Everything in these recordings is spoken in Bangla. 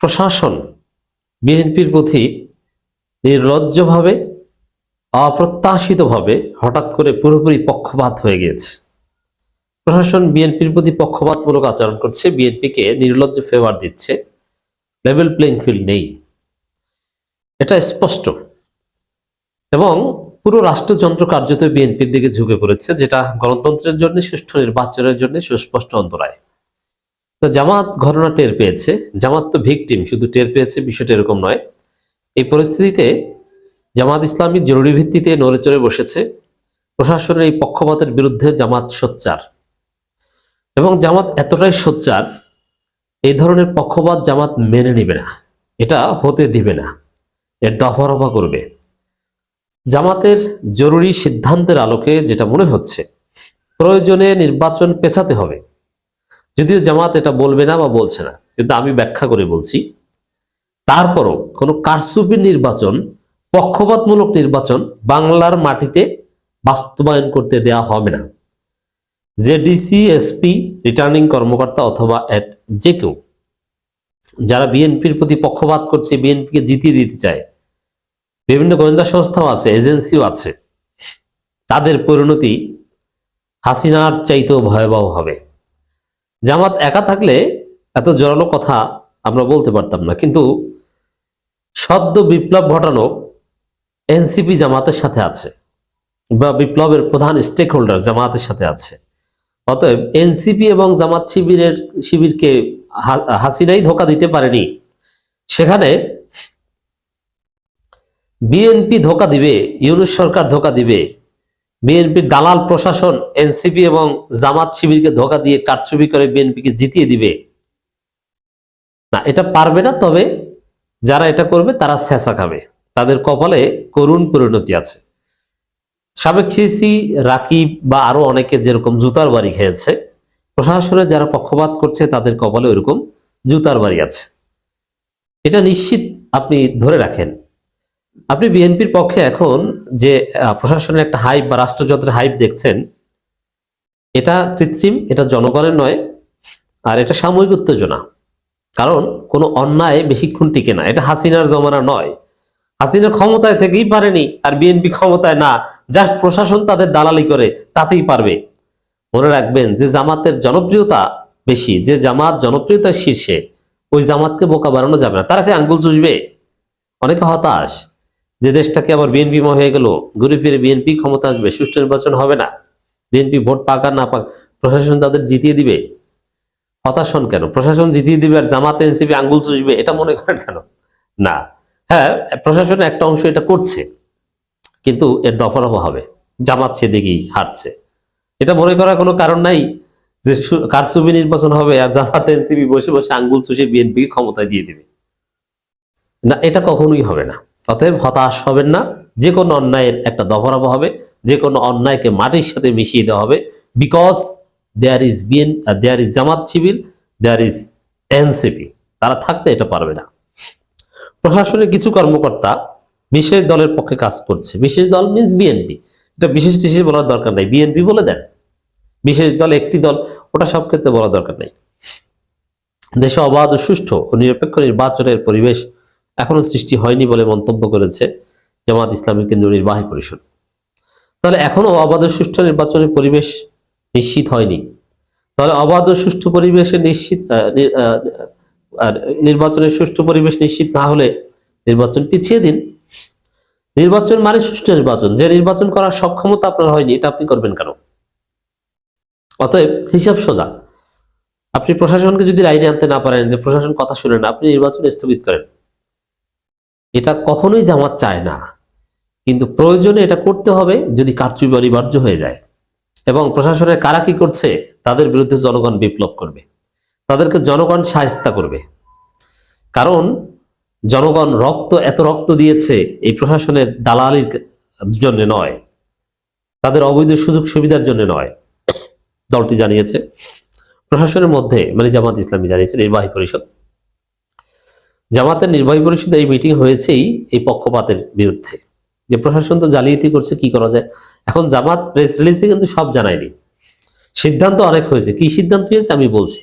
প্রশাসন বিএনপির প্রতি নির্লজ্জভাবে, অপ্রত্যাশিতভাবে হঠাৎ করে পুরোপুরি পক্ষপাত হয়ে গিয়েছে। প্রশাসন বিএনপির প্রতি পক্ষপাতমূলক আচরণ করছে, বিএনপিকে নির্লজ্জ ফেভার দিচ্ছে লেভেল প্লেইং ফিল্ড নেই। এটা স্পষ্ট। এবং পুরো রাষ্ট্রযন্ত্র কার্যত বিএনপির দিকে ঝুঁকে পড়েছে, যেটা গণতন্ত্রের জন্য, সুষ্ঠু নির্বাচনের জন্য সুস্পষ্ট অন্তরায়। জামাত ঘটনা টের পেয়েছে। জামাত তো ভিকটিম শুধু টের পেয়েছে বিষয়টা এরকম নয়। এই পরিস্থিতিতে জামাত ইসলামী জরুরি ভিত্তিতে নড়ে চড়ে বসেছে। প্রশাসনের এই পক্ষপাতের বিরুদ্ধে জামাত সোচ্চার। এবং জামাত এতটাই সোচ্চার, এই ধরনের পক্ষপাত জামাত মেনে নিবে না। এটা হতে দিবে না। এর দফারফা করবে। জামাতের জরুরি সিদ্ধান্তের আলোকে যেটা মনে হচ্ছে, প্রয়োজনে নির্বাচন পেছাতে হবে। যদিও জামাত এটা বলবে না বা বলছে না, কিন্তু আমি ব্যাখ্যা করে বলছি। তারপরও কোনো কারসুপি নির্বাচন, পক্ষপাতমূলক নির্বাচন বাংলার মাটিতে বাস্তবায়ন করতে দেয়া হবে না। যে ডিসি, এসপি, রিটার্নিং কর্মকর্তা অথবা যে কেউ, যারা বিএনপির প্রতি পক্ষপাত করছে, বিএনপিকে জিতিয়ে দিতে চায়, বিভিন্ন গোয়েন্দা সংস্থাও আছে, এজেন্সিও আছে, তাদের পরিণতি হাসিনার চাইতেও ভয়াবহ হবে। জামাত একা থাকলে এত জোরালো কথা আমরা বলতে পারতাম না। কিন্তু সদ্য বিপ্লব ঘটানো এনসিপি জামাতের সাথে আছে বা বিপ্লবের প্রধান স্টেক হোল্ডার জামাতের সাথে আছে। অতএব এনসিপি এবং জামাত শিবিরের, শিবিরকে হাসিনাই ধোকা দিতে পারেনি। সেখানে বিএনপি ধোকা দিবে, ইউনুস সরকার ধোকা দিবে বিএনপির দালাল প্রশাসন, এনসিপি এবং জামাত শিবিরকে ধোকা দিয়ে কারচুপি করে বিএনপিকে জিতিয়ে দিবে। না, এটা পারবে না, তবে যারা এটা করবে তারা স্যাঁচা খাবে। তাদের কপালে করুণ পরিণতি আছে। সাবেক সিসি, রাকিব বা আরও অনেকে যেরকম জুতার বাড়ি খেয়েছে প্রশাসনে যারা পক্ষপাত করছে তাদের কপালে ওইরকম জুতার বাড়ি আছে। এটা নিশ্চিত আপনি ধরে রাখেন। আপনি বিএনপির পক্ষে এখন যে প্রশাসনের একটা হাইপ বা রাষ্ট্রযন্ত্রের হাইপ দেখছেন, এটা কৃত্রিম, এটা জনগণের নয়, আর এটা সাময়িক উত্তেজনা। কারণ কোনো অন্যায় বেশিক্ষণ টিকে না। এটা হাসিনার জমানা নয়। হাসিনা ক্ষমতায় থেকেই পারেনি, আর বিএনপি ক্ষমতায় না। জাস্ট প্রশাসন তাদের দালালি করে, তাতেই পারবে। মনে রাখবেন, যে জামাতের জনপ্রিয়তা বেশি, যে জামাত জনপ্রিয়তার শীর্ষে, ওই জামাতকে বোকা বাড়ানো যাবে না। তারা কি আঙ্গুল চুষবে? অনেকে হতাশ। যে দেশটাকে আবার বিএনপি হয়ে গেল, ঘুরে ফিরে বিএনপি ক্ষমতা আসবে, সুষ্ঠু নির্বাচন হবে না। বিএনপি ভোট পাক আর না পাক, প্রশাসন তাদের জিতিয়ে দিবে। হতাশন কেন? প্রশাসন জিতিয়ে দিবে আর জামাত, এনসিপি আঙ্গুল চুষবে, এটা মনে করেন কেন? না। হ্যাঁ প্রশাসন একটা অংশ এটা করছে, কিন্তু এর দফারফা হবে। জামাত সেদিকেই হারছে এটা মনে করার কোনো কারণ নাই যে কারসুবি নির্বাচন হবে আর জামাত, এনসিপি বসে বসে আঙ্গুল চুষে বিএনপি ক্ষমতায় দিয়ে দিবে। না, এটা কখনোই হবে না। অতএব হতাশ হবেন না। যে কোনো অন্যায়ের একটা দফারফা হবে, যে কোনো অন্যায়কে মাটির সাথে মিশিয়ে দেওয়া হবে। Because there is BN there is Jamaat Shibir there is NCP তারা থাকতে এটা পারবে না। প্রশাসনের কিছু কর্মকর্তা বিশেষ দলের পক্ষে কাজ করছে। বিশেষ দল মিনস বিএনপি এটা বিশেষ টিশেষ বলার দরকার নাই। বিএনপি বলে দেন। বিশেষ দল একটি দল, ওটা সব ক্ষেত্রে বলার দরকার নেই। দেশে অবাধ, সুষ্ঠু ও নিরপেক্ষ নির্বাচনের পরিবেশ এখনও সৃষ্টি হয়নি বলে মন্তব্য করেছে জামাত ইসলামী কেন্দ্রীয় নির্বাহী পরিষদ। তাহলে এখনও অবাধ সুষ্ঠু নির্বাচনের পরিবেশ নিশ্চিত হয়নি। তাহলে অবাধ সুষ্ঠু পরিবেশে নিশ্চিত নির্বাচনের সুষ্ঠু পরিবেশ নিশ্চিত না হলে নির্বাচন পিছিয়ে দিন। নির্বাচন মানে সুষ্ঠু নির্বাচন। যে নির্বাচন করার সক্ষমতা আপনার হয়নি, এটা আপনি করবেন কেন? অতএব হিসাব সোজা। আপনি প্রশাসনকে যদি লাইনে আনতে না পারেন, যে প্রশাসন কথা শুনে না, আপনি নির্বাচন স্থগিত করেন। এটা কখনোই জামাত চায় না। কিন্তু প্রয়োজনে এটা করতে হবে যদি কারচুপি অনিবার্য হয়ে যায়। এবং প্রশাসনের কারা কি করছে, তাদের বিরুদ্ধে জনগণ বিপ্লব করবে। তাদেরকে জনগণ সাহস্তা করবে। কারণ জনগণ রক্ত, এত রক্ত দিয়েছে এই প্রশাসনের দালালির জন্য নয়। তাদের অবৈধ সুযোগ সুবিধার জন্য নয়। দলটি জানিয়েছে, প্রশাসনের মধ্যে মানে জামাত ইসলামী জানিয়েছে, নির্বাহী পরিষদ। জামাতের নির্বাহী পরিষদে এই মিটিং হয়েছেই এই পক্ষপাতের বিরুদ্ধে। যে প্রশাসন তো জালিয়াতি করছে, কি করা যায়? এখন জামাত প্রেস রিলিজে কিন্তু সব জানায়নি। সিদ্ধান্ত অনেক হয়েছে। কি সিদ্ধান্ত হয়েছে আমি বলছি।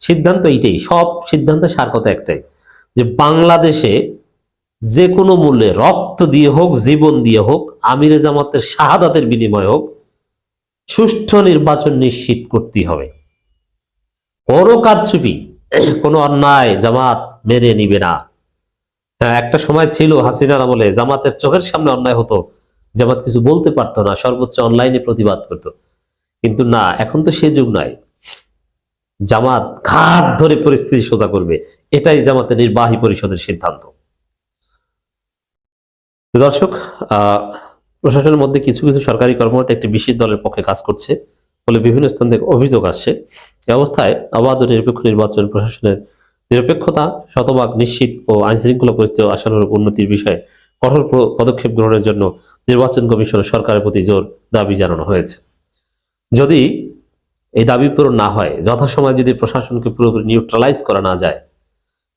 সিদ্ধান্ত এইটাই, সব সিদ্ধান্তের সার কথা একটাই, যে বাংলাদেশে যে কোনো মূল্যে রক্ত দিয়ে হোক, জীবন দিয়ে হোক, আমিরে জামাতের শাহাদাতের বিনিময় হোক, সুষ্ঠু নির্বাচন নিশ্চিত করতে হবে। কোনো কারচুপি, কোনো অন্যায় জামাত মেনে নিবে না। হ্যাঁ একটা সময় ছিল হাসিনার আমলে জামাতের চোখের সামনে অন্যায় হতো, জামাত কিছু বলতে পারতো না, সর্বোচ্চ অনলাইনে প্রতিবাদ করতো। কিন্তু না, এখন তো সে যুগ নয় জামাত ঘাট ধরে পরিস্থিতি সোজা করবে, এটাই জামাতের নির্বাহী পরিষদের সিদ্ধান্ত। দর্শক প্রশাসনের মধ্যে কিছু কিছু সরকারি কর্মকর্তা একটি বিশেষ দলের পক্ষে কাজ করছে বলে বিভিন্ন স্থান থেকে অভিযোগ আসছে। এই অবস্থায় অবাধ নিরপেক্ষ নির্বাচন প্রশাসনের নিরপেক্ষতা, শতভাগ নিশ্চিত ও আইনশৃঙ্খলা পরিস্থিতি আশানুরূপ উন্নতির বিষয়ে কঠোর পদক্ষেপ গ্রহণের জন্য নির্বাচন কমিশন সরকারের প্রতি জোর দাবি জানানো হয়েছে। যদি এই দাবি পূরণ না হয়, যথাসময়ে যদি প্রশাসনকে পুরোপুরি নিউট্রালাইজ করা না যায়,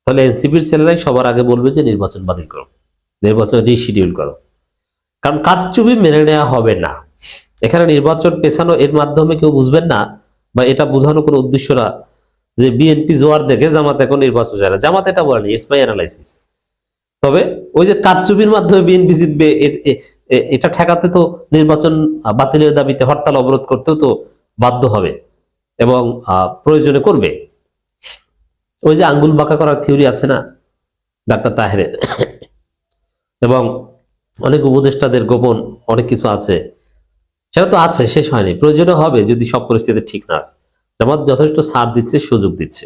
তাহলে এনসিপির ছেলেরাই সবার আগে বলবে যে নির্বাচন বাতিল করো নির্বাচন রিশিডিউল করো। কারণ কারচুপি মেনে নেওয়া হবে না। এখানে নির্বাচন পেছানো এর মাধ্যমে কেউ বুঝবেন না বা এটা বোঝানো কোনো উদ্দেশ্য না। যে বিএনপি জোয়ার দেখে জামাত এখন নির্বাচন যায় না। জামাত এটা বলেনি ইটস মাই অ্যানালাইসিস তবে ওই যে কারচুপির মাধ্যমে বিএনপি জিতবে এটা ঠেকাতে তো নির্বাচন বাতিলের দাবিতে হরতাল অবরোধ করতেও তো বাধ্য হবে এবং প্রয়োজনে করবে। ওই যে আঙ্গুল বাঁকা করার থিওরি আছে না, ডাক্তার তাহেরের। এবং অনেক উপদেষ্টাদের গোপন অনেক কিছু আছে। সেটা তো আছে, শেষ হয়নি। প্রয়োজনে হবে যদি সব পরিস্থিতি ঠিক না জামাত যথেষ্ট ছাড় দিচ্ছে, সুযোগ দিচ্ছে।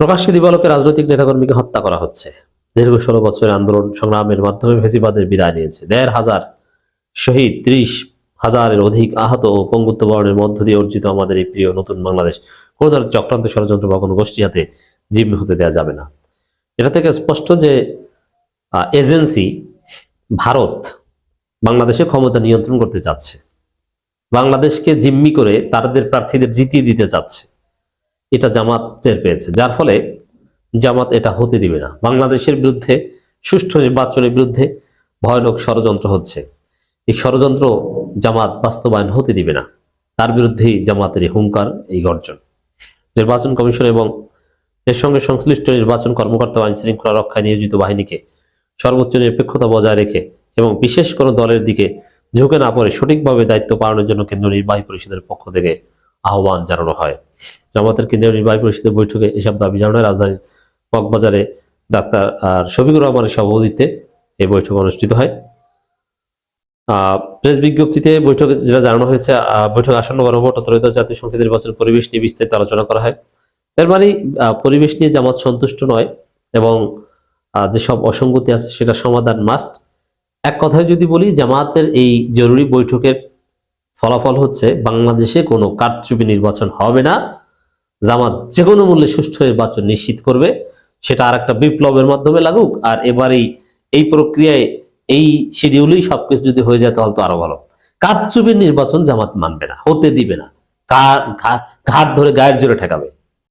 প্রকাশ্যে দিবালোকে রাজনৈতিক নেতাকর্মীকে হত্যা করা হচ্ছে। দীর্ঘ ষোলো বছরের আন্দোলন সংগ্রামের মাধ্যমে ফেসিবাদের বিদায় নিয়েছে। দেড় হাজার শহীদ, ত্রিশ হাজারের অধিক আহত ও পঙ্গুত্ব বরণের মধ্য দিয়ে অর্জিত আমাদের এই প্রিয় নতুন বাংলাদেশ। কোনো ধরনের চক্রান্ত ষড়যন্ত্র বা কোনো গোষ্ঠী হাতে জিম্মি হতে দেওয়া যাবে না। এটা থেকে স্পষ্ট যে এজেন্সি ভারত বাংলাদেশে ক্ষমতা নিয়ন্ত্রণ করতে চাচ্ছে। বাংলাদেশকে জিম্মি করে তাদের প্রার্থীদের জিতিয়ে দিতে চাচ্ছে এটা জামাত টের পেয়েছে। যার ফলে জামাত এটা হতে দিবে না। বাংলাদেশের বিরুদ্ধে, সুষ্ঠু নির্বাচনের বিরুদ্ধে ভয়ানক ষড়যন্ত্র হচ্ছে। এই ষড়যন্ত্র জামাত বাস্তবায়ন হতে দিবে না। তার বিরুদ্ধেই জামাতের হুঙ্কার, এই গর্জন। নির্বাচন কমিশন এবং এর সঙ্গে সংশ্লিষ্ট নির্বাচন কর্মকর্তা আইন শৃঙ্খলা রক্ষায় নিয়োজিত বাহিনীকে সর্বোচ্চ নিরপেক্ষতা বজায় রেখে এবং বিশেষ কোনো দলের দিকে ঝুঁকে না পড়ে সঠিকভাবে দায়িত্ব পালনের জন্য কেন্দ্রীয় নির্বাহী পরিষদের পক্ষ থেকে আহ্বান জানানো হয়। জামাতের কেন্দ্রীয় নির্বাহী পরিষদের বৈঠকে এসব দাবি জানানো রাজধানীর কক্সবাজারে ডাক্তার আর শফিকুর রহমানের সভাপতিত্বে এই বৈঠক অনুষ্ঠিত হয়। প্রেস বিজ্ঞপ্তিতে বৈঠকে যেটা জানানো হয়েছে বৈঠক আসন্ন গণভোট ত্রয়োদশ জাতীয় সংসদ নির্বাচন পরিবেশ নিয়ে বিস্তারিত আলোচনা করা হয়। এর মানে পরিবেশ নিয়ে জামাত সন্তুষ্ট নয় এবং যেসব অসঙ্গতি আছে সেটা সমাধান মাস্ট এক কথায় যদি বলি জামাতের এই জরুরি বৈঠকের ফলাফল হচ্ছে, বাংলাদেশে কোনো কারচুপি নির্বাচন হবে না। জামাত যে কোনো মূল্যে সুষ্ঠু নির্বাচন নিশ্চিত করবে, সেটা আর একটা বিপ্লবের মাধ্যমে লাগুক। আর এবারেই এই প্রক্রিয়ায় এই শিডিউলেই সবকিছু যদি হয়ে যায়, তাহলে তো আরও ভালো। কারচুপির নির্বাচন জামাত মানবে না, হতে দিবে না। কার ঘাট ধরে গায়ের জোরে ঠেকাবে।